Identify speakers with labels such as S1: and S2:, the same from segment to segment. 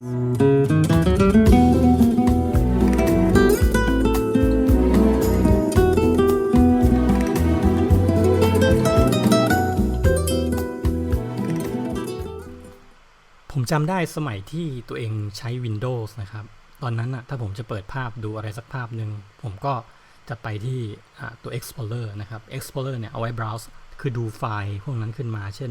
S1: ผมจำได้สมัยที่ตัวเองใช้ Windows นะครับ ตอนนั้นอะถ้าผมจะเปิดภาพดูอะไรสักภาพหนึ่ง ผมก็จะไปที่อ่าตัว Explorer นะครับ Explorer เนี่ยเอาไว้ browse คือดูไฟล์พวกนั้นขึ้นมา เช่น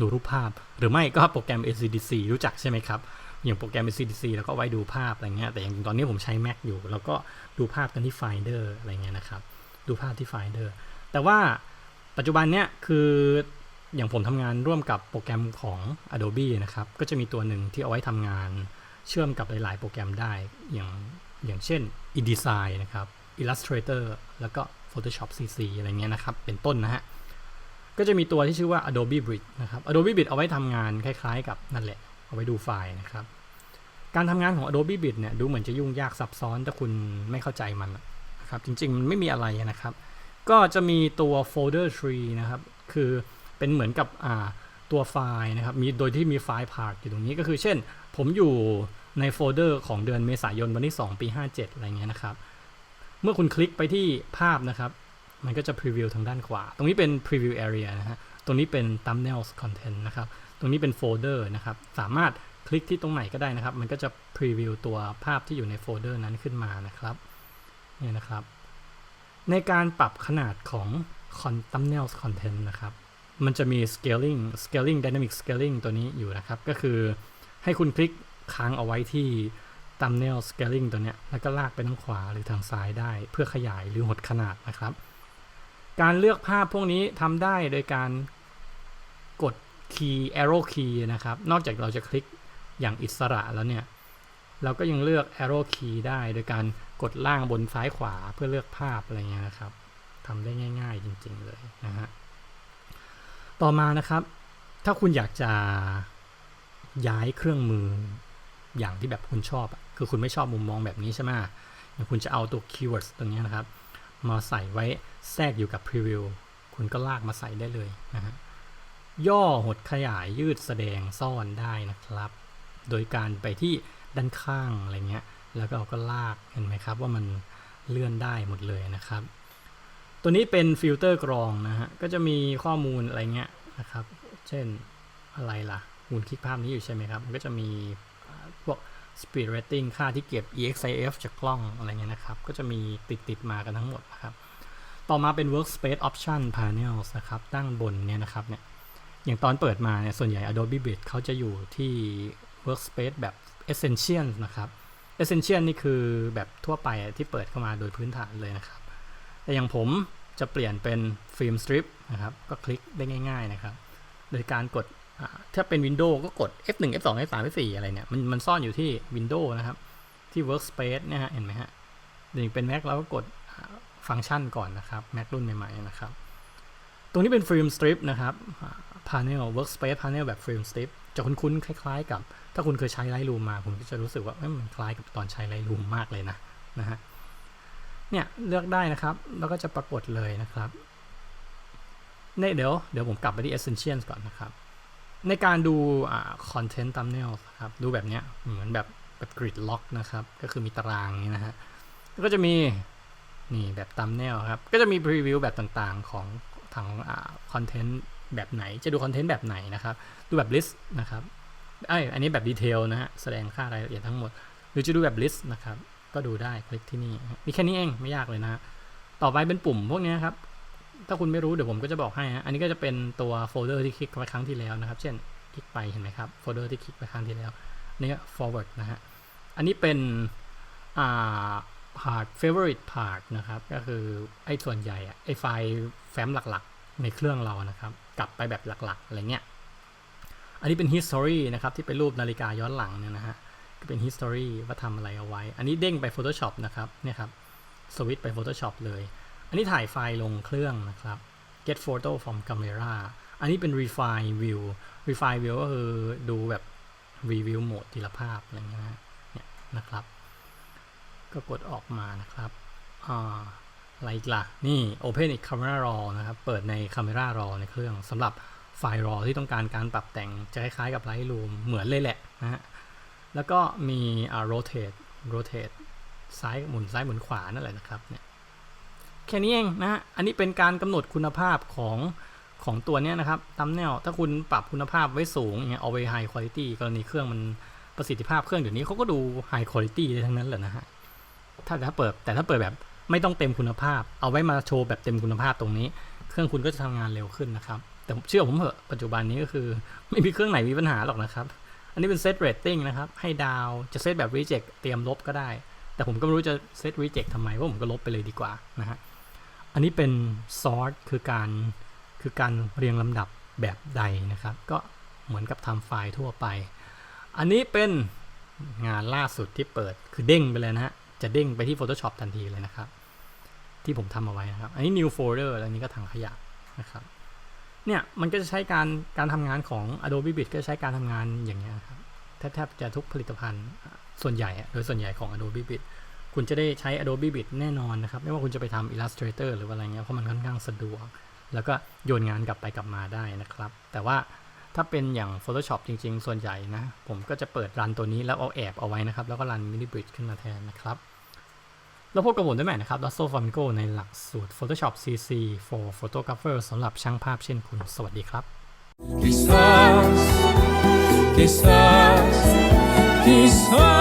S1: ดูรูปภาพ หรือไม่ก็โปรแกรม ACDC รู้จักใช่ไหมครับ อย่างโปรแกรม ACDC แล้วก็ไว้ดูภาพอะไรเงี้ยแต่อย่างตอนนี้ผมใช้ Mac อยู่ แล้วก็ดูภาพกันที่ Finder อะไรเงี้ยนะครับ ดูภาพที่ Finder แต่ว่าปัจจุบันเนี้ยคืออย่างผมทำงานร่วมกับโปรแกรมของ Adobe นะครับ ก็จะมีตัวหนึ่งที่เอาไว้ทำงานเชื่อมกับหลาย ๆ โปรแกรมได้ อย่างอย่างเช่น InDesign นะครับ Illustrator แล้วก็ Photoshop CC อะไรเงี้ยนะครับ เป็นต้นนะฮะ ก็จะมีตัวที่ชื่อว่า Adobe Bridge นะครับ Adobe Bridge เอาไว้ทำงานคล้าย ๆ กับนั่นแหละ เอาไว้ดูไฟล์นะครับ การทำงานของ Adobe Bridge เนี่ยดูเหมือนจะยุ่งยากซับซ้อนถ้าคุณไม่เข้าใจมันนะครับจริงๆ มันไม่มีอะไรนะครับ ก็จะมีตัว folder tree นะครับ คือเป็นเหมือนกับตัวไฟล์นะครับมีโดยที่มีไฟล์ park อยู่ตรงนี้ก็คือเช่น ผมอยู่ในโฟลเดอร์ของเดือนเมษายนวันที่ 2 ปี 57 อะไรเงี้ยนะครับ เมื่อคุณคลิกไปที่ภาพนะครับ มันก็จะ preview ทางด้านขวา ตรงนี้เป็น preview area นะฮะ ตรงนี้เป็น thumbnails content นะครับ ตรงนี้เป็นโฟลเดอร์นะครับ สามารถคลิกที่ตรงไหนก็ได้นะครับ มันก็จะ preview ตัวภาพที่อยู่ในโฟลเดอร์นั้นขึ้นมานะครับเนี่ยนะครับ ในการปรับขนาดของ thumbnails content นะครับ มันจะมี scaling scaling dynamic scaling ตัวนี้อยู่นะครับ ก็คือให้คุณคลิกค้างเอาไว้ที่ thumbnail scaling ตัวเนี้ยแล้วก็ลากไปทางขวาหรือทางซ้ายได้ เพื่อขยายหรือหดขนาดนะครับ การเลือกภาพพวกนี้ทำได้โดยการกดคีย์ arrow key นะครับ นอกจากเราจะคลิกอย่างอิสระแล้วเนี่ย เราก็ยังเลือก arrow key ได้โดยการกดล่างบนซ้ายขวาเพื่อเลือกภาพอะไรเงี้ยนะครับทำได้ง่าย ๆ จริง ๆ เลยนะฮะ ต่อมานะครับ ถ้าคุณอยากจะย้ายเครื่องมืออย่างที่แบบคุณชอบ คือคุณไม่ชอบมุมมองแบบนี้ใช่ไหมคุณจะเอาตัว keywords ตรงนี้นะครับ มาใส่ไว้ แทรกอยู่กับ preview คุณก็ลากมาใส่ได้เลยนะฮะย่อหดขยายยืดแสดงซ่อนได้นะครับ โดยการไปที่ด้านข้างอะไรเงี้ย แล้วก็เราก็ลากเห็นไหมครับว่ามันเลื่อนได้หมดเลยนะครับ ตัวนี้เป็นฟิลเตอร์กรองนะฮะ ก็จะมีข้อมูลอะไรเงี้ยนะครับ เช่นอะไรล่ะคุณคลิกภาพนี้อยู่ใช่ไหมครับ มันก็จะมีพวก speed rating ค่าที่เก็บ EXIF จากกล้องอะไรเงี้ยนะครับ ก็จะมีติดติดมากันทั้งหมดนะครับ ต่อมาเป็น workspace option panels นะครับตั้งบนเนี่ยนะครับเนี่ยอย่างตอนเปิดมาเนี่ยส่วนใหญ่ Adobe Bridge เขาจะอยู่ที่ workspace แบบ essential นะครับ essential นี่คือแบบทั่วไปที่เปิดเข้ามาโดยพื้นฐานเลยนะครับ แต่อย่างผมจะเปลี่ยนเป็นฟิล์มสตริปนะครับ ก็คลิกได้ง่าย ๆนะครับ โดยการกดถ้าเป็น Windows ก็กด F1 F2 F3 F4 อะไรเนี่ย มันมันซ่อนอยู่ที่ Windows นะครับ ที่ Workspace นี่ยฮะ เห็นไหมฮะหรือเป็น Mac เราก็กด ฟังก์ชันก่อนนะครับ Mac รุ่นใหม่ๆนะครับ ตรงนี้เป็นฟิล์มสตริปนะครับอ่า Panel Workspace Panel แบบฟิล์มสตริปจะคุ้นๆ คล้ายๆ กับ ถ้าคุณเคยใช้ Lightroom มาคุณก็จะรู้สึกว่ามันคล้ายกับตอนใช้ Lightroom มากเลยนะนะฮะเนี่ย เลือกได้นะครับ แล้วก็จะปรากฏเลยนะครับเนี่ยเดี๋ยวเดี๋ยวผมกลับไปที่ Essentials ก่อนนะครับ ในการดูคอ่า Content Thumbnail ครับ ดูแบบเนี้ยเหมือนแบบแบบ Grid Lock นะครับ ก็คือมีตารางนี้นะฮะแล้วก็จะมี นี่แบบ Thumbnail ครับ ก็จะมี Preview แบบต่างๆของทางคอ่า Content แบบไหน จะดู Content แบบไหนนะครับ ดูแบบ List นะครับไอยอันนี้แบบ Detail นะฮะ แสดงค่ารายละเอียดทั้งหมด หรือจะดูแบบ List นะครับ ก็ดูได้คลิกที่นี่ มีแค่นี้เองไม่ยากเลยนะ ต่อไปเป็นปุ่มพวกนี้ครับ ถ้าคุณไม่รู้เดี๋ยวผมก็จะบอกให้ฮะ อันนี้ก็จะเป็นตัวโฟลเดอร์ที่คลิกไปครั้งที่แล้วนะครับ เช่นคลิกไปเห็นไหมครับ โฟลเดอร์ที่คลิกไปครั้งที่แล้วนี่ forward นะฮะ อันนี้เป็นอ่า part favorite part นะครับ ก็คือไอ้ส่วนใหญ่อะไอ้ไฟล์แฟ้มหลักๆ ในเครื่องเรานะครับ กลับไปแบบหลักๆ อะไรเงี้ย อันนี้เป็น history นะครับ ที่เป็นรูปนาฬิกาย้อนหลังเนี่ยนะฮะก็เป็น history ว่าทำอะไรเอาไว้ อันนี้เด้งไป Photoshop นะครับเนี่ยครับสวิตไป Photoshop เลย อันนี้ถ่ายไฟล์ลงเครื่องนะครับ get photo from camera อันนี้เป็น refine view refine view ก็คือดูแบบ review โหมดทีละภาพอะไรเงี้ยเนี่ยนะครับ ก็กดออกมานะครับอ่าอะไรอีกล่ะ นี่ open อีก camera raw นะครับ เปิดใน camera raw ในเครื่องสำหรับไฟล์ raw ที่ต้องการการปรับแต่งจะคล้ายๆกับ Lightroom เหมือนเลยแหละนะฮะ แล้วก็มี rotate rotate ซ้ายหมุนซ้ายหมุนขวานั่นแหละนะครับเนี่ยแค่นี้เองนะฮะอันนี้เป็นการกำหนดคุณภาพของของตัวเนี้ยนะครับตามแนวถ้าคุณปรับคุณภาพไว้สูงอย่างเงี้ยเอาไว้ high quality กรณีเครื่องมันประสิทธิภาพเครื่องเดี๋ยวนี้เขาก็ดู high quality ได้ทั้งนั้นแหละนะฮะ ถ้าถ้าเปิดแต่ถ้าเปิดแบบไม่ต้องเต็มคุณภาพ เอาไว้มาโชว์แบบเต็มคุณภาพตรงนี้ เครื่องคุณก็จะทำงานเร็วขึ้นนะครับ แต่เชื่อผมเหอะปัจจุบันนี้ก็คือ ไม่มีเครื่องไหนมีปัญหาหรอกนะครับ อันนี้เป็นเซตเรตติ้งนะครับ ให้ดาวจะเซตแบบ reject เตรียมลบก็ได้ แต่ผมก็ไม่รู้จะเซต reject ทำไมว่าะผมก็ลบไปเลยดีกว่านะฮะอันนี้เป็น sort คือการคือการเรียงลำดับแบบใดนะครับ ก็เหมือนกับทำไฟล์ทั่วไป อันนี้เป็นงานล่าสุดที่เปิดคือเด้งไปเลยนะฮะ จะเด้งไปที่ Photoshop ทันทีเลยนะครับ ที่ผมทำเอาไว้นะครับ อันนี้ new folder แล้วนี้ก็ถังขยะนะครับ เนี่ยมันก็จะใช้การการทำงานของ Adobe Bit ก็ใช้การทำงานอย่างเงี้ยครับแทบแทบจะทุกผลิตภัณฑ์ส่วนใหญ่โดยส่วนใหญ่ของ Adobe Bit คุณจะได้ใช้ Adobe Bit แน่นอนนะครับ ไม่ว่าคุณจะไปทำ Illustrator หรือว่าอะไรเงี้ยเพราะมันค่อนข้างสะดวก แล้วก็โยนงานกลับไปกลับมาได้นะครับ แต่ว่า ถ้าเป็นอย่าง Photoshop จริง ๆ ส่วนใหญ่นะ ผมก็จะเปิดรันตัวนี้แล้วเอาแอบเอาไว้นะครับ แล้วก็รัน mini bridge ขึ้นมาแทนนะครับแล้วพบกับผมได้ใหม่นะครับดัสโซฟามิโกในหลักสูตร Photoshop CC for Photographer สำหรับช่างภาพเช่นคุณ สวัสดีครับ Quizás,
S2: quizás, quizás.